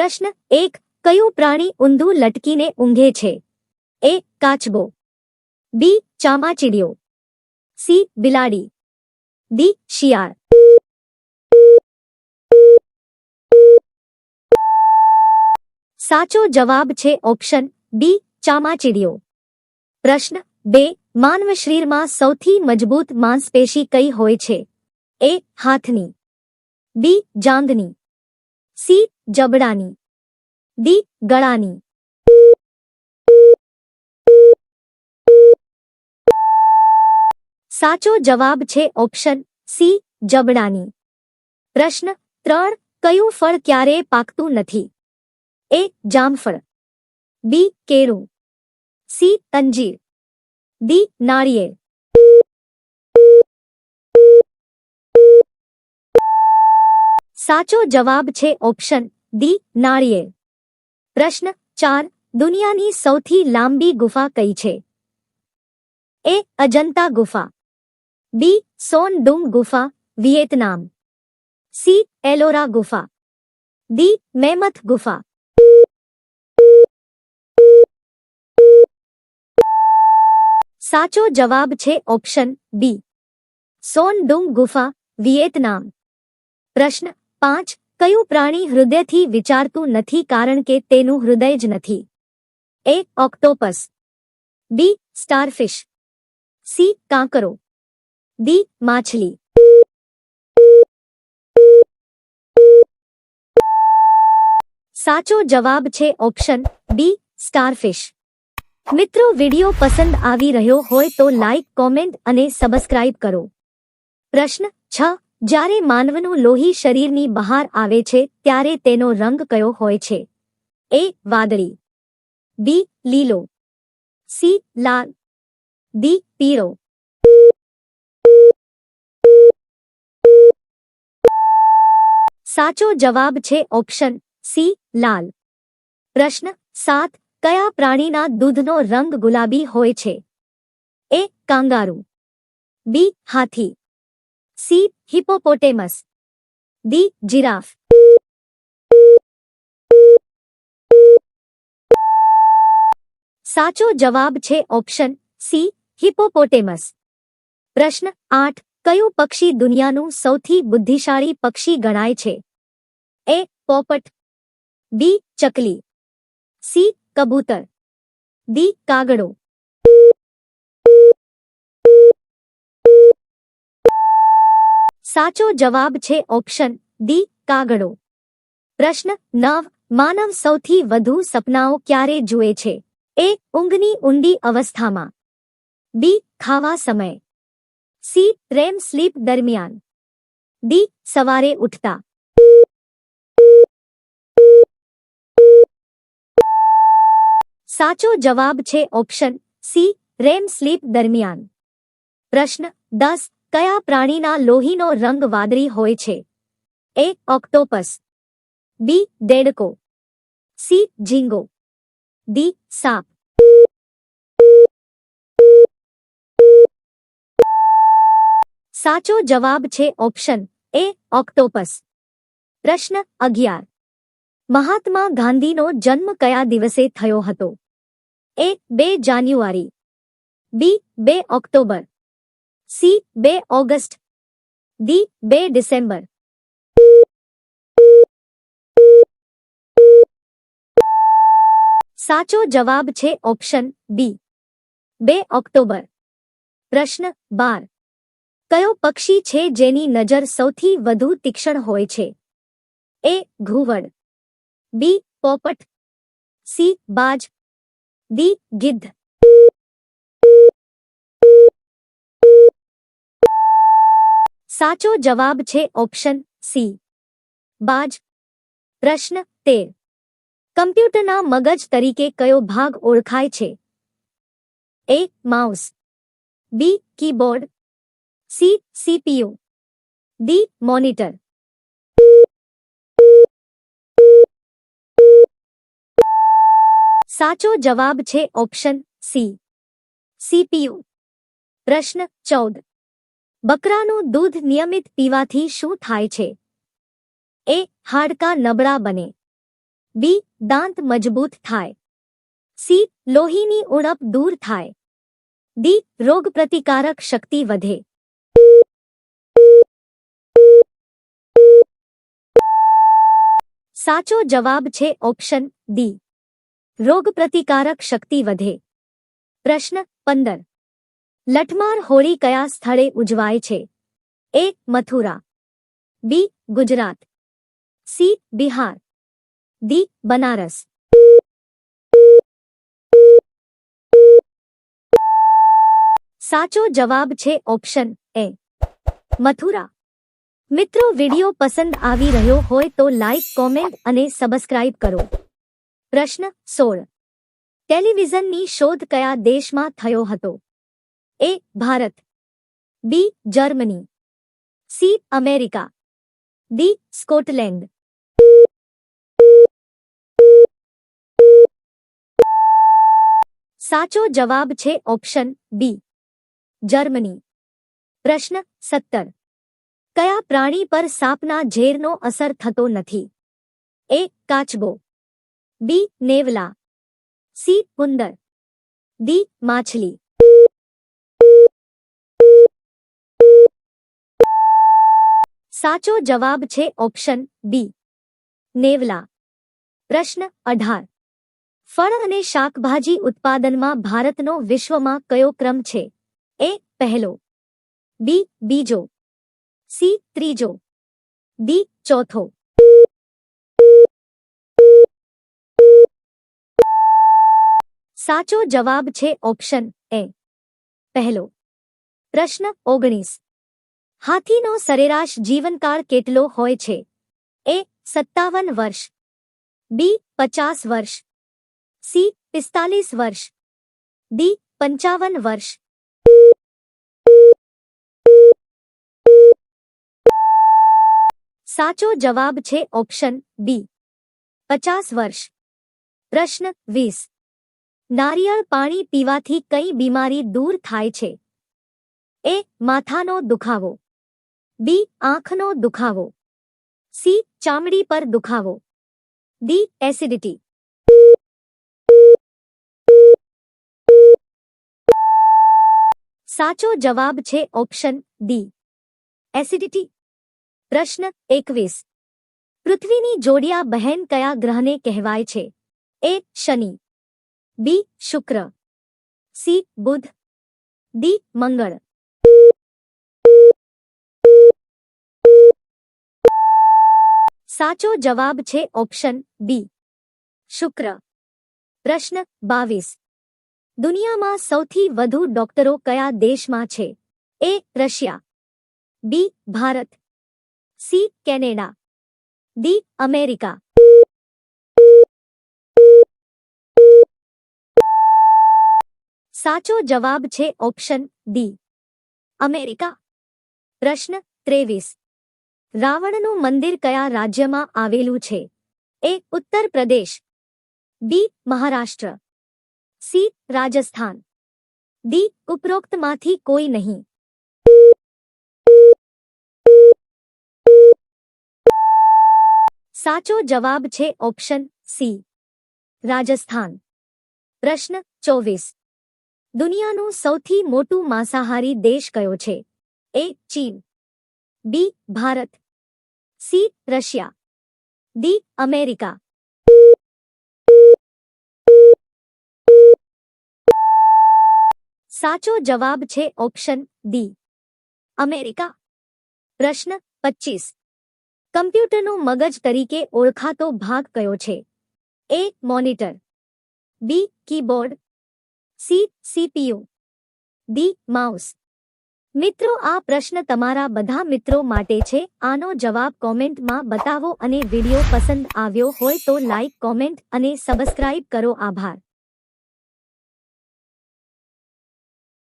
પ્રશ્ન એક, કયું પ્રાણી ઊંધું લટકીને ઊંઘે છે? એ, કાચબો. બી, ચામાચીડિયો. સી, બિલાડી. ડી, શિયાળ. સાચો જવાબ છે ઓપ્શન બી, ચામાચીડિયો. પ્રશ્ન બે, માનવ શરીરમાં સૌથી મજબૂત માંસપેશી કઈ હોય છે? એ, હાથની. બી જાંઘની સી જબડાની ડી ગળાની સાચો જવાબ છે ઓપ્શન સી જબડાની પ્રશ્ન ત્રણ કયું ફળ ક્યારેય પાકતું નથી એ જામફળ બી કેળું સી અંજીર ડી નાળિયેર સાચો જવાબ છે ઓપ્શન ડી, નાળિયેર. પ્રશ્ન ચાર, દુનિયાની સૌથી લાંબી ગુફા કઈ છે? એ, અજંતા ગુફા. બી સોન ડુંગ ગુફા, વિયેતનામ. સી, એલોરા ગુફા. ડી, મેમથ ગુફા. સાચો જવાબ છે ઓપ્શન બી સોન ડુંગ ગુફા, વિયેતનામ. પ્રશ્ન પાંચ, કયું પ્રાણી હૃદયથી વિચારતું નથી કારણ કે તેનું હૃદય જ નથી? A, octopus. B, starfish. C, કાંકરો. D, માછલી. સાચો જવાબ છે ઓપ્શન બી, સ્ટારફિશ. મિત્રો, વિડિયો પસંદ આવી રહ્યો હોય તો લાઇક કોમેન્ટ અને સબસ્ક્રાઇબ કરો. પ્રશ્ન છ જ્યારે માનવનું લોહી શરીરની બહાર આવે છે, ત્યારે તેનો રંગ કયો હોય છે? એ વાદળી. બી, લીલો. સી, લાલ. ડી, પીળો. સાચો જવાબ છે ઓપ્શન સી, લાલ. પ્રશ્ન સાત, કયા પ્રાણીના દૂધનો રંગ ગુલાબી હોય છે? A, kangaroo. બી, હાથી. સી હિપોપોટેમસ ડી જીરાફ સાચો જવાબ છે ઓપ્શન સી હિપોપોટેમસ પ્રશ્ન આઠ, કયું પક્ષી દુનિયાનું સૌથી બુદ્ધિશાળી પક્ષી ગણાય છે? એ પોપટ. બી ચકલી. સી કબૂતર. ડી કાગડો. સાચો જવાબ છે ઓપ્શન ડી કાગડો પ્રશ્ન નવ, માનવ સૌથી વધુ સપનાઓ ક્યારે જુએ છે? એ, ઊંઘની ઊંડી અવસ્થામાં. બી, ખાવા સમય. સી રેમ સ્લીપ દરમિયાન. ડી, સવારે ઉઠતા. સાચો જવાબ છે ઓપ્શન સી રેમ સ્લીપ દરમિયાન. પ્રશ્ન દસ કયા પ્રાણીના લોહીનો રંગ વાદળી હોય છે? A, octopus. બી, દેડકો. સી ઝીંગો ડી, સાપ. સાચો જવાબ છે ઓપ્શન એ, ઓક્ટોપસ. પ્રશ્ન અગિયાર. મહાત્મા ગાંધીનો જન્મ કયા દિવસે થયો હતો? એ, બે જાન્યુઆરી. બી, બે ઓક્ટોબર. સી, બે ઓગસ્ટ. ડી બે ડિસેમ્બર. સાચો જવાબ છે ઓપ્શન બી. બે ઓક્ટોબર. પ્રશ્ન બાર. કયો પક્ષી છે જેની નજર સૌથી વધુ તીક્ષ્ણ હોય છે? એ, ઘુવડ. બી, પોપટ. સી, બાજ. ડી, ગિદ્ધ. સાચો જવાબ છે ઓપ્શન સી. બાજ. પ્રશ્ન તેર. કમ્પ્યુટરના મગજ તરીકે કયો ભાગ ઓળખાય છે? A. Mouse. B. Keyboard. C. CPU. D. Monitor. સાચો જવાબ છે ઓપ્શન સી. સીપીયુ. પ્રશ્ન ચૌદ. બકરાનું દૂધ નિયમિત પીવાથી શું થાય છે? એ હાડકાં નબળા બને. બી, દાંત મજબૂત થાય. સી, લોહીની ઉણપ દૂર થાય. ડી રોગ પ્રતિકારક શક્તિ વધે. સાચો જવાબ છે ઓપ્શન ડી. રોગ પ્રતિકારક શક્તિ વધે. પ્રશ્ન પંદર. લઠમાર હોળી કયા સ્થળે ઉજવાય છે? A, Mathura. B, Gujarat. C, Bihar. D Banaras. સાચો જવાબ છે ઓપ્શન એ, મથુરા. મિત્રો, વિડિયો પસંદ આવી રહ્યો હોય તો લાઇક કોમેન્ટ અને સબસ્ક્રાઇબ કરો. પ્રશ્ન સોળ. ટેલિવિઝનની શોધ કયા દેશમાં થયો હતો? A Bharat B Germany C America D Scotland સાચો જવાબ છે ઓપ્શન બી જર્મની પ્રશ્ન સત્તર કયા પ્રાણી પર સાપના ઝેરનો અસર થતો નથી એ કાચબો બી નેવલા સી ઉંદર ડી માછલી સાચો જવાબ છે ઓપ્શન બી. નેવલા. પ્રશ્ન અઢાર. ફળ અને શાકભાજી ઉત્પાદનમાં ભારતનો વિશ્વમાં કયો ક્રમ છે? એ પહેલો. બી બીજો. સી ત્રીજો. ડી ચોથો. સાચો જવાબ છે ઓપ્શન એ. પહેલો. પ્રશ્ન ઓગણીસ. હાથીનો સરેરાશ જીવનકાળ કેટલો હોય છે? એ સત્તાવન વર્ષ. બી પચાસ વર્ષ. સી પિસ્તાલીસ વર્ષ. ડી પંચાવન વર્ષ. સાચો જવાબ છે ઓપ્શન બી પચાસ વર્ષ. પ્રશ્ન વીસ. નારિયેળ પાણી પીવાથી કઈ બીમારી દૂર થાય છે? એ માથાનો દુખાવો. બી, આંખનો દુખાવો. સી, ચામડી પર દુખાવો. D, acidity. સાચો જવાબ છે ઓપ્શન ડી. એસિડિટી. પ્રશ્ન એકવીસ. પૃથ્વીની જોડિયા બહેન કયા ગ્રહને કહેવાય છે? એ, શનિ. B, Shukra. C, Budh. D, Mangal. સાચો જવાબ છે ઓપ્શન બી. શુક્ર. પ્રશ્ન બાવીસ. દુનિયામાં સૌથી વધુ ડોક્ટરો કયા દેશમાં છે? A Russia. B Bharat. C Canada. D America. સાચો જવાબ છે ઓપ્શન ડી. અમેરિકા. પ્રશ્ન ત્રેવીસ. રાવણનું મંદિર કયા રાજ્યમાં આવેલું છે? A Uttar Pradesh. B, Maharashtra. C, Rajasthan. D, ઉપરોક્તમાંથી કોઈ નહીં. સાચો જવાબ છે ઓપ્શન સી. રાજસ્થાન. પ્રશ્ન ચોવીસ. દુનિયાનું સૌથી મોટું માંસાહારી દેશ કયો છે? એ ચીન. B, Bharat. C, Russia. D, America. સાચો જવાબ છે ઓપ્શન ડી. અમેરિકા. પ્રશ્ન પચીસ. કમ્પ્યુટરનું મગજ તરીકે ઓળખાતો ભાગ કયો છે? A, monitor. B, keyboard. C, CPU. D, mouse. મિત્રો, આ પ્રશ્ન તમારા બધા મિત્રો માટે છે. આનો જવાબ કોમેન્ટમાં બતાવો અને વિડિયો પસંદ આવ્યો હોય તો લાઇક કોમેન્ટ અને સબસ્ક્રાઇબ કરો. આભાર.